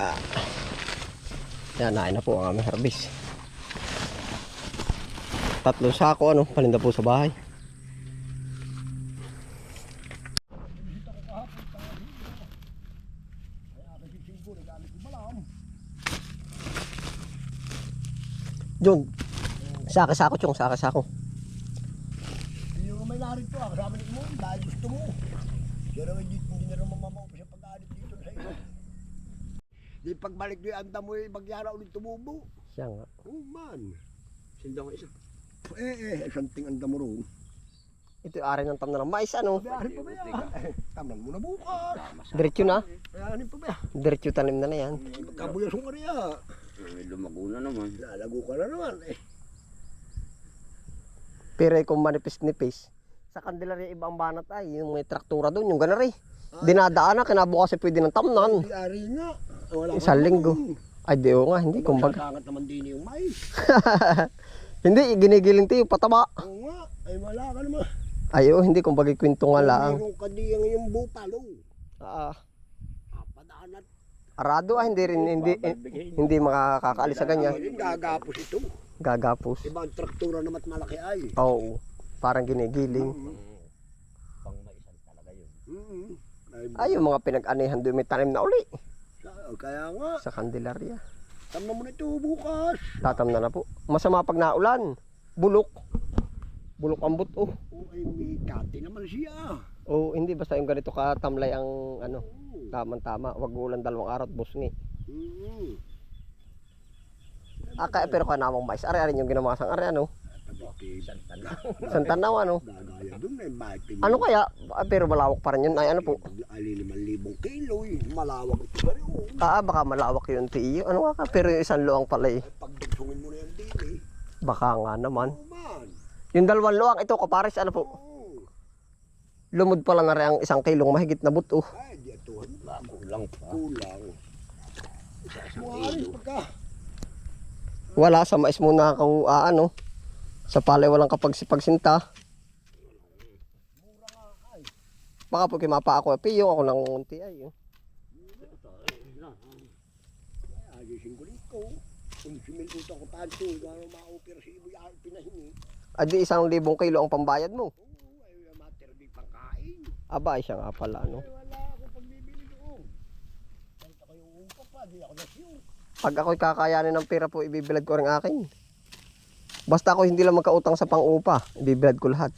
Ah. Yan, nain na po ang aming harvest. Tatlong sako, ano, palinda po sa bahay. Jun, saka-sako, chong, saka-sako. Yung may narin to, ah, kasama mo, dahil gusto mo. Pero hindi, hindi na rin mamamaupo siya pag-alit dito sa iyo. Di pagbalik yung anda mo, eh, magyara ulit tumubo. Siya nga. Oh man. Sindang isa. Eh, eh, something anda mo roon. Ito yung ari ng tam na ng mais, ano? Bayarin pa ba yan? Eh, Taman mo na bukas. Diretso na. Bayarin pa ba yan? Diretso tanim na na yan. Magkabuyas mo rin yan. May lumago na naman. Lalago ka na naman eh. Pero eh, kung manipis-nipis, sa Candelaria ibang banat ay, yung may traktura doon, yung ganari. Dinadaan na, kinabukas eh, pwede ng tamnan. Di ari nga. Wala Isang linggo. Ay, di o nga, hindi, kumbaga. Magsasangat naman din yung mais. hindi, ginigiling tayo, pataba. Oo nga. Ay wala ka naman. Ay, oh, hindi, kumbaga kwento nga lang. Meron ka diyang yung bupalo. Ah, Kapadaan at arado ah, hindi rin, hindi, eh, hindi makakaalis sa ganyan. Gagapos ito. Gagapos. Ibang traktura naman malaki ay. Oo, parang ginigiling. Pang maisan talaga yun. Mm-hmm. Ay, yung mga pinag-anihan doon, may tanim na uli. Sa- kaya nga, Sa Candelaria. tama mo na ito bukas. Tatam na po. Masama pag naulan. Bulok. Bulok ang buto. O ay may kati naman siya. O hindi basta yung ganito katamlay ang ano, Oo. tamang tama. Wag ulan dalawang araw at busngi. Mm-hmm. Ah, kaya pero ka namang mais. Ari-ari yung ginamasang ari ano. Santanaw ano. eh, bakit pinili- Ano kaya? Ah, pero malawak pa rin yun. Ay ano po. Ali limang libong kilo eh. Malawak ito sa rin. oh. Ah, baka malawak yun tiyo. Ano nga ka? Pero yung isang luang pala eh. Pagdugsungin mo na yan din eh. Baka nga naman. Oo man. Yung dalawang luang, ito kapares ano po. Lumod pala na rin ang isang kilong mahigit na buto. Ay, di ito. Kulang pa. Kulang. Muharin pagka. Wala sa mais muna ako ah, ano. Sa palay walang kapagpagsinta. Baka po kimapa ako piyo ako ng unti ay. oh. Pinahingi. Ah, isang libong kilo ang pambayad mo. Aba, siya nga pala, nasiyong. Pag ako'y kakayanin ng pera po, ibibilad ko rin akin. Basta ako hindi lang magkautang sa pang-upa, ibibilad ko lahat.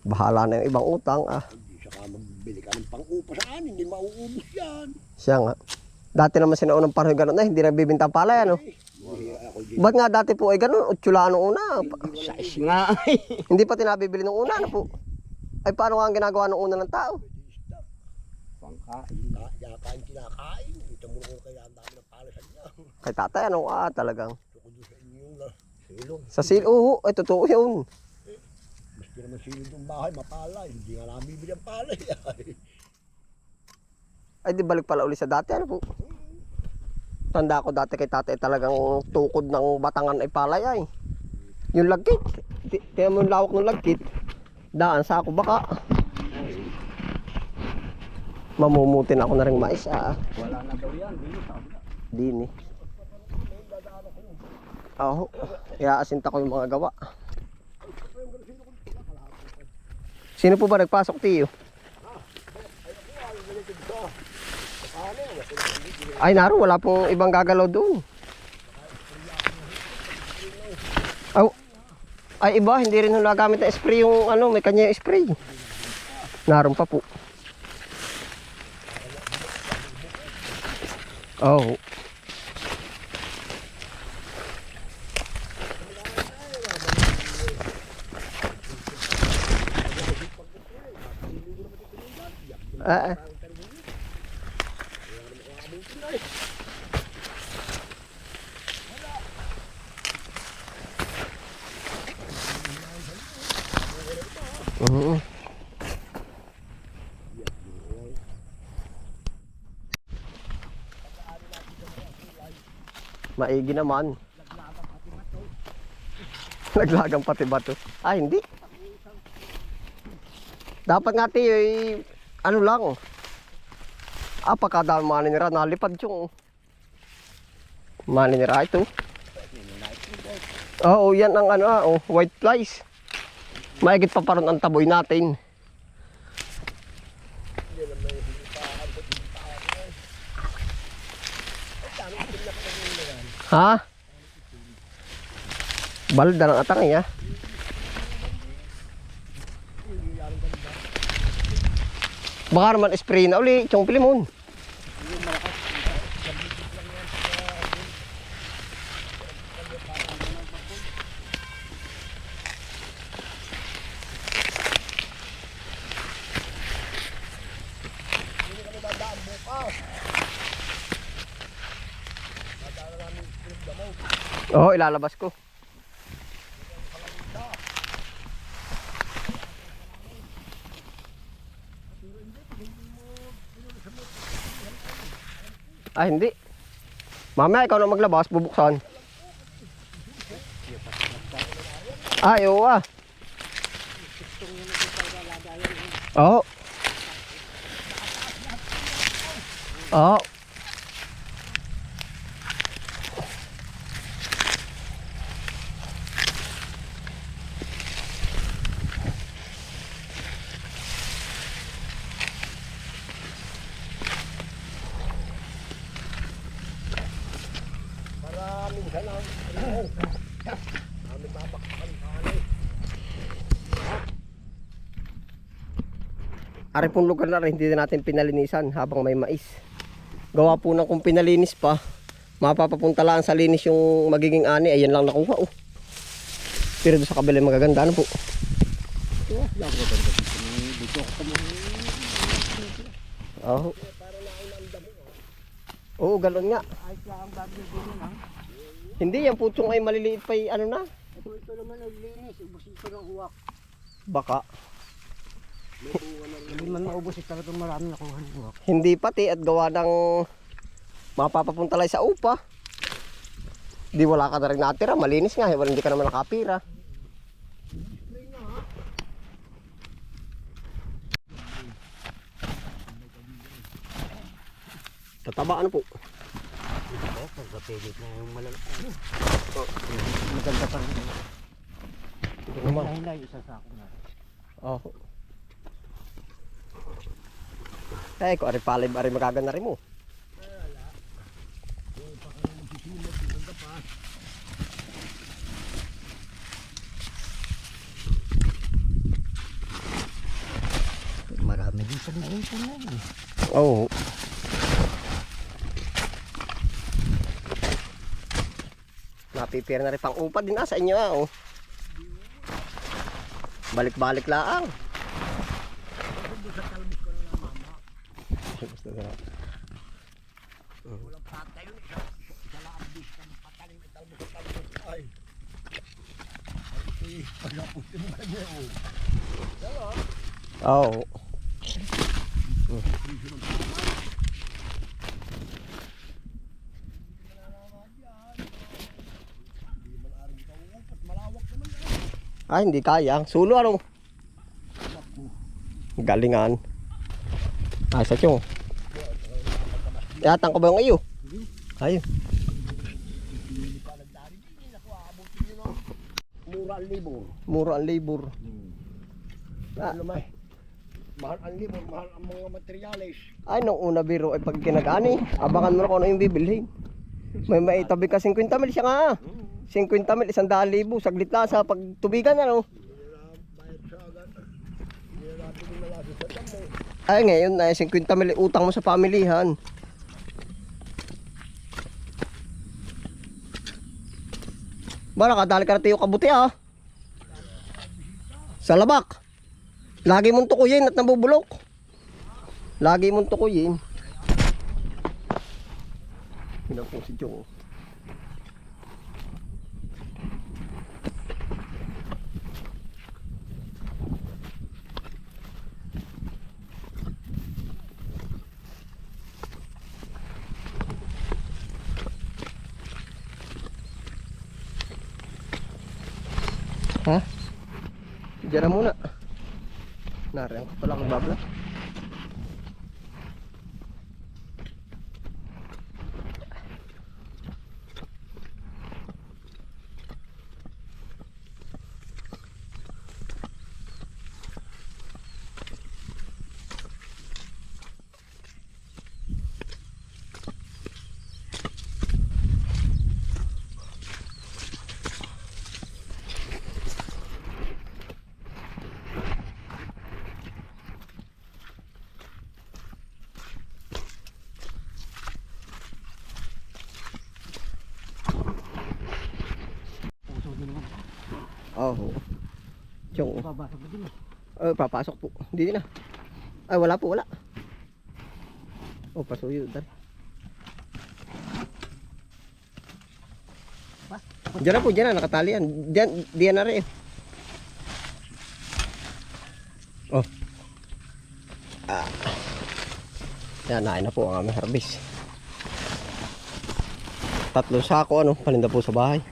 Bahala na yung ibang utang, ah. Saka magbili ka ng pang-upa saan, hindi mauubos yan. Siya nga. Dati naman sinaunang panahon ganun na, hindi ano. Eh, ako di. Ba't nga dati po ay ganun, utsula nung una. Size nga ay. Hindi pa tinabibili nung una, ano po. Ay paano nga ang ginagawa nung una ng tao? Pangkain. Ka- Yakain kinakain. Ito mo kaya ang dami ng palasan niya. Kay tatay, ano, ah, talagang. Ito ko doon sa inyo na silong. Sa sil, oo, ay totoo yun. Maski naman silong yung bahay, mapalay. Hindi nga namin bibili ang palay. Ay di balik pala uli sa dati, ano po. Tanda ko dati kay tatay talagang tukod ng batangan ay palay ay. Yung lagkit. Ti- Tingnan mo yung lawak ng lagkit. Daan sa ako baka. Mamumutin ako na rin mais ah. Wala na daw yan. Kabila. Dini. Oo. Iaasinta ko yung mga gawa. Sino po ba nagpasok, Tiyo? Ay, naro, wala pong ibang gagalaw doon. Aw, ay, iba, hindi rin hula gamit na spray yung ano, may kanya yung spray. Naroon pa po. Oh. Ah, ah. Oo. Maigi naman. Naglagang pati bato. Ah, hindi. Dapat nga tiyo, eh, ano lang. Ah, pagkadami maninira, nalipad yung maninira ito. Oo, yan ang ano, ah, oh, white flies. Maigit pa paron ang taboy natin. Ha? Balda ng atang iya. Baka naman spray na uli, itong pilimon. Oo, ilalabas ko. Ah, hindi. Mamaya ikaw na maglabas, bubuksan. Ay, oo ah. Oo. Oo. Ari pong lugar na rin, hindi na natin pinalinisan habang may mais. Gawa po ng kung pinalinis pa, mapapapunta lang sa linis yung magiging ani, ayan lang nakuha oh. Pero sa kabila magaganda, ano po? Oo. Oo, galon nga. Hindi, yan putsong ay maliliit pa ano na. Ito, naman naglinis. Ubus ito ng uwak. Baka. Hindi man maubos ito itong marami nakuha ng uwak. Hindi pati at gawa ng mapapapunta lang sa upa. Di wala ka na rin natira, malinis nga, eh, wala hindi ka naman nakapira. Tataba ano po? Pagkapilit na yung malalaki. Maganda pa rin. Ito naman. Dahil lang isa sa ako na. Oh. Eh, kung ari palay, ari magaganda rin mo. Marami din sa ngayon po na yun. Oo. Napipira na rin pang upa din ah, sa inyo ah. Oh. Balik-balik laang. Basta na. Walang. Ay. Ay, oh. Yan. Ah, hindi kaya. Sulo ano? Galingan. Ah, sa tiyong. Yatang ko ba yung iyo? Ayun. Mura ang libor. Mura ang labor. Ah, Ano may? Mahal ang libor, mahal ang mga materyales. Ay, nung una biro ay pag kinagani, abangan mo na kung ano yung bibilhin. May maitabi ka 50 mil siya nga. 50 mil, isang daan libo, saglit lang sa pagtubigan ano. Na na. Ay ngayon, ay 50 mil utang mo sa pamilihan. Bara kadali ka na tiyo kabuti ah. Sa labak. Lagi mong tukuyin at nabubulok. Lagi mong tukuyin. Yun ang po si Jong. Ha? Diyan na muna. Nariyan ko pala ang babla. Oh. Babasok na din eh. oh, papasok po. Hindi na. Ay, wala po, wala. Oh, pasuyo. Dar. Diyan na po, diyan na, nakatali yan. Diyan, diyan na rin. Oh. Ah. Yan, nain na po ang aming harvest. Tatlong sako, ano, palinda po sa bahay.